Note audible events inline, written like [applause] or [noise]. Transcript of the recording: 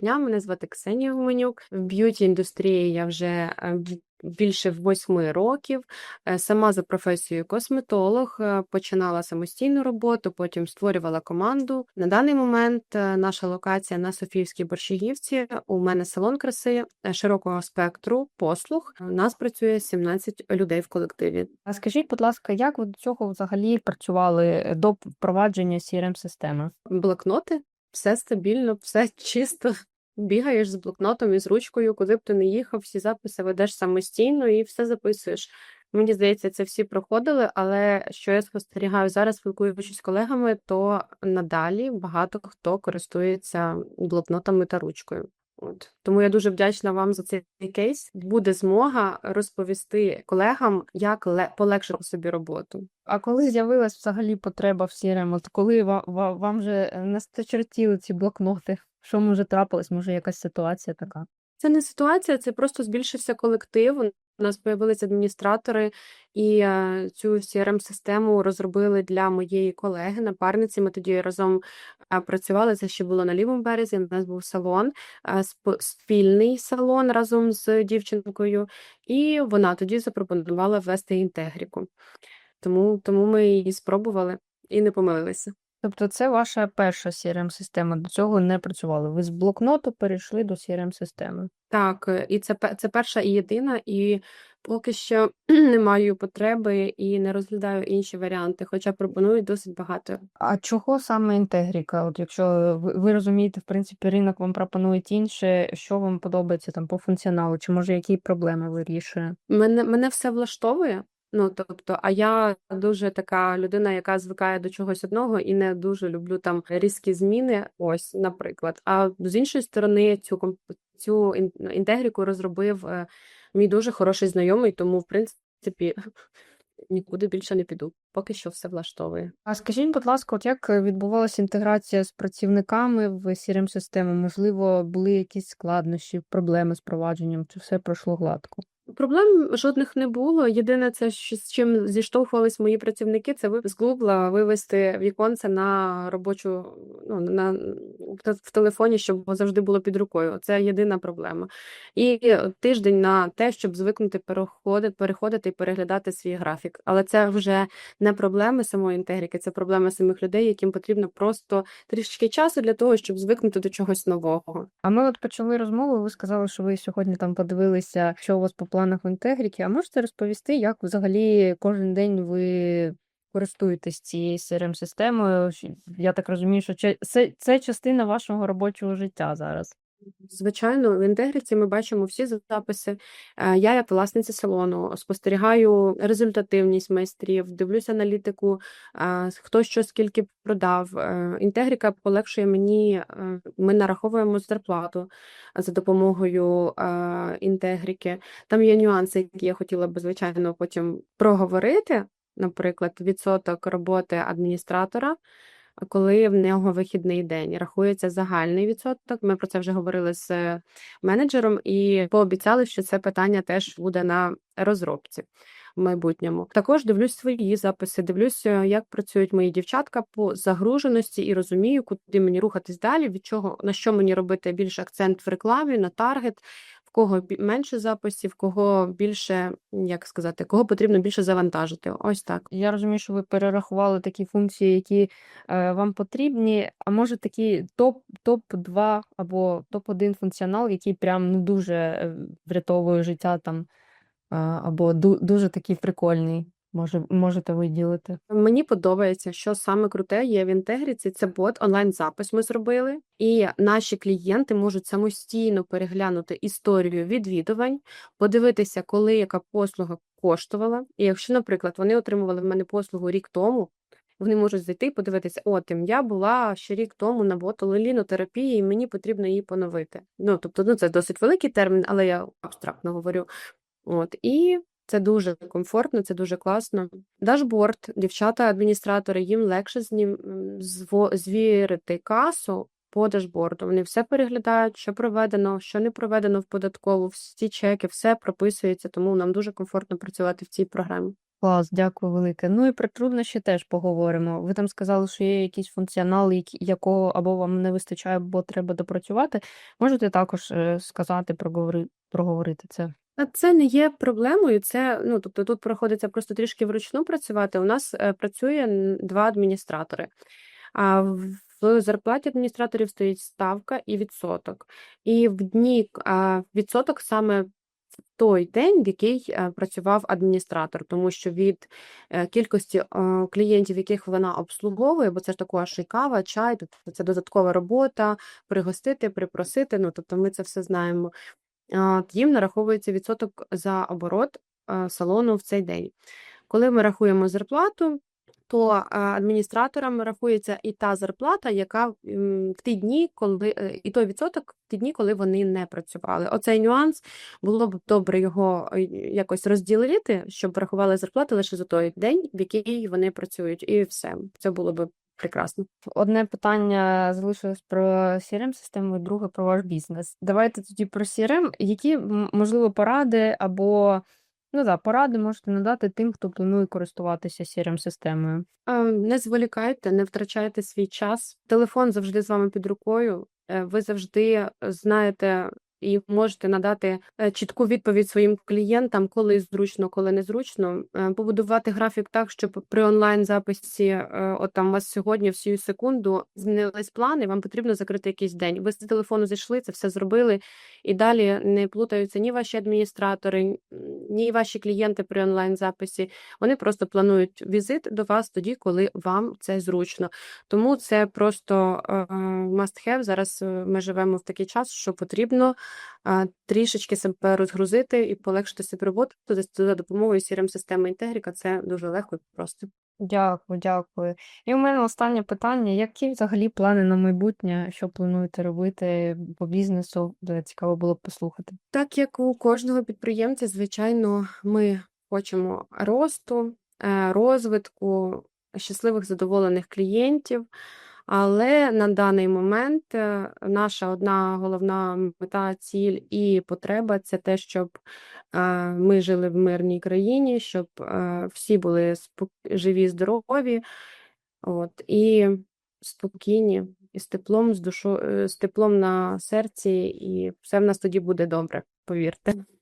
дня. Мене звати Ксенія Гуменюк. В б'юті індустрії я вже е, більше восьми років. Е, Сама за професією косметолог е, починала самостійну роботу, потім створювала команду. На даний момент наша локація на Софіївській Борщагівці. У мене салон краси широкого спектру послуг. У нас працює 17 людей в колективі. А скажіть, будь ласка, як ви до цього взагалі працювали до впровадження crm системи блокноти, все стабільно, все [laughs] чисто. Бігаєш з блокнотом і з ручкою, куди б ти не їхав, всі записи ведеш самостійно і все записуєш. Мені здається, це всі проходили, але що я спостерігаю зараз, спілкуючись з колегами, то надалі багато хто користується блокнотами та ручкою. От тому я дуже вдячна вам за цей кейс. Буде змога розповісти колегам, як ле- полегшити собі роботу. А коли з'явилась взагалі потреба в CRM? От коли ва- ва- вам вже насточертіли ці блокноти? Що може трапилось? Може, якась ситуація така? Це не ситуація, це просто збільшився колектив. У нас появилися адміністратори, і е, цю CRM-систему розробили для моєї колеги, напарниці. Ми тоді разом е, працювали. Це ще було на лівому березі. У нас був салон, е, спільний салон разом з дівчинкою, і вона тоді запропонувала ввести інтегріку. Тому, тому ми її спробували і не помилилися. Тобто це ваша перша crm система до цього не працювали. Ви з блокноту перейшли до crm системи Так, е, і це це перша і єдина, і поки що [clears throat] не маю потреби і не розглядаю інші варіанти, хоча пропонують досить багато. А чого саме інтегріка? От якщо ви, ви розумієте, в принципі, ринок вам пропонує інше, що вам подобається там по функціоналу, чи може які проблеми вирішує? Мене мене все влаштовує. Ну тобто, а я дуже така людина, яка звикає до чогось одного і не дуже люблю там різкі зміни. Ось, наприклад. А з іншої сторони, цю комп- цю інтегріку розробив е, мій дуже хороший знайомий, тому в принципі [laughs] нікуди більше не піду. Поки що все влаштовує. А скажіть, будь ласка, от як відбувалася інтеграція з працівниками в crm систему Можливо, були якісь складнощі, проблеми з провадженням, чи все пройшло гладко? Проблем жодних не було. Єдине, це що- з чим зіштовхувались мої працівники, це з Гугла вивести віконце на робочу, ну на в телефоні, щоб завжди було під рукою. Це єдина проблема. І тиждень на те, щоб звикнути переходити, переходити і переглядати свій графік. Але це вже не проблеми самої інтегріки, це проблеми самих людей, яким потрібно просто трішечки часу для того, щоб звикнути до чогось нового. А ми от почали розмову. Ви сказали, що ви сьогодні там подивилися, що у вас по планах в інтегріті. А можете розповісти, як взагалі кожен день ви користуєтесь цією crm системою Я так розумію, що це, це, частина вашого робочого життя зараз. Звичайно, в інтегріці ми бачимо всі записи. Е, Я, як власниця салону, спостерігаю результативність майстрів, дивлюсь аналітику, е, хто що скільки продав. Е, Інтегріка полегшує мені. Ми нараховуємо зарплату за допомогою інтегріки. Там є нюанси, які я хотіла би, звичайно, потім проговорити. Наприклад, відсоток роботи адміністратора коли в нього вихідний день. Рахується загальний відсоток. Ми про це вже говорили з менеджером і пообіцяли, що це питання теж буде на розробці в майбутньому. Також дивлюсь свої записи, дивлюсь, е, як працюють мої дівчатка по загруженості і розумію, куди мені рухатись далі, від чого на що мені робити більше акцент в рекламі, на таргет. В кого менше записів, кого більше, як сказати, кого потрібно більше завантажити. Ось так. Я розумію, що ви перерахували такі функції, які е, вам потрібні. А може такі топ, топ-2 або топ-1 функціонал, який прям ну, дуже е, врятовує життя там, е, або ду, дуже такий прикольний. Може, можете виділити. Мені подобається, що саме круте є в інтегріці. Це бот, онлайн-запис ми зробили, і наші клієнти можуть самостійно переглянути історію відвідувань, подивитися, коли яка послуга коштувала. І якщо, наприклад, вони отримували в мене послугу рік тому. Вони можуть зайти і подивитися, от я була ще рік тому на ботулолінотерапії, і мені потрібно її поновити. Ну тобто, ну це досить великий термін, але я абстрактно говорю. От і це дуже комфортно, це дуже класно. Дашборд, дівчата-адміністратори, їм легше з звірити касу по дашборду. Вони все переглядають, що проведено, що не проведено в податкову, всі чеки, все прописується, тому нам дуже комфортно працювати в цій програмі. Клас, дякую велике. Ну і про труднощі теж поговоримо. Ви там сказали, що є якийсь функціонал, якого або вам не вистачає, або треба допрацювати. Можете також е, сказати, проговори, проговорити це? А Це не є проблемою. Це ну тобто тут приходиться просто трішки вручну працювати. У нас е, працює два адміністратори. А в зарплаті адміністраторів стоїть ставка і відсоток. І в дні а, відсоток саме в той день, в який е, працював адміністратор, тому що від е, кількості е, клієнтів, яких вона обслуговує, бо це ж також і кава, чай, тобто це додаткова робота, пригостити, припросити. Ну тобто ми це все знаємо. От Їм нараховується відсоток за оборот е, салону в цей день. Коли ми рахуємо зарплату, то е, адміністраторам рахується і та зарплата, яка в ті дні, коли е, і той відсоток в ті дні, коли вони не працювали. Оцей нюанс було б добре його е, якось розділити, щоб рахували зарплати лише за той день, в який вони працюють, і все. Це було б прекрасно. Одне питання залишилось про crm систему друге про ваш бізнес. Давайте тоді про CRM. Які, можливо, поради або ну да, поради можете надати тим, хто планує користуватися crm системою Е, Не зволікайте, не втрачайте свій час. Телефон завжди з вами під рукою. Е, Ви завжди знаєте і можете надати е, чітку відповідь своїм клієнтам, коли зручно, коли незручно. Е, Побудувати графік так, щоб при онлайн записі, е, от там у вас сьогодні всю секунду змінились плани. Вам потрібно закрити якийсь день. Ви з телефону зайшли, це все зробили, і далі не плутаються ні ваші адміністратори, ні ваші клієнти при онлайн записі. Вони просто планують візит до вас тоді, коли вам це зручно. Тому це просто must have. Зараз ми живемо в такий час, що потрібно трішечки себе розгрузити і полегшити собі роботу за, за допомогою crm системи Інтегріка. Це дуже легко і просто. Дякую, дякую. І у мене останнє питання: які взагалі плани на майбутнє, що плануєте робити по бізнесу? Дуже Цікаво було б послухати. Так як у кожного підприємця, звичайно, ми хочемо росту, е, розвитку, щасливих задоволених клієнтів. Але на даний момент е, наша одна головна мета, ціль і потреба це те, щоб е, ми жили в мирній країні, щоб е, всі були живі, здорові, от, і спокійні, і з теплом, з душою, з теплом на серці, і все в нас тоді буде добре, повірте.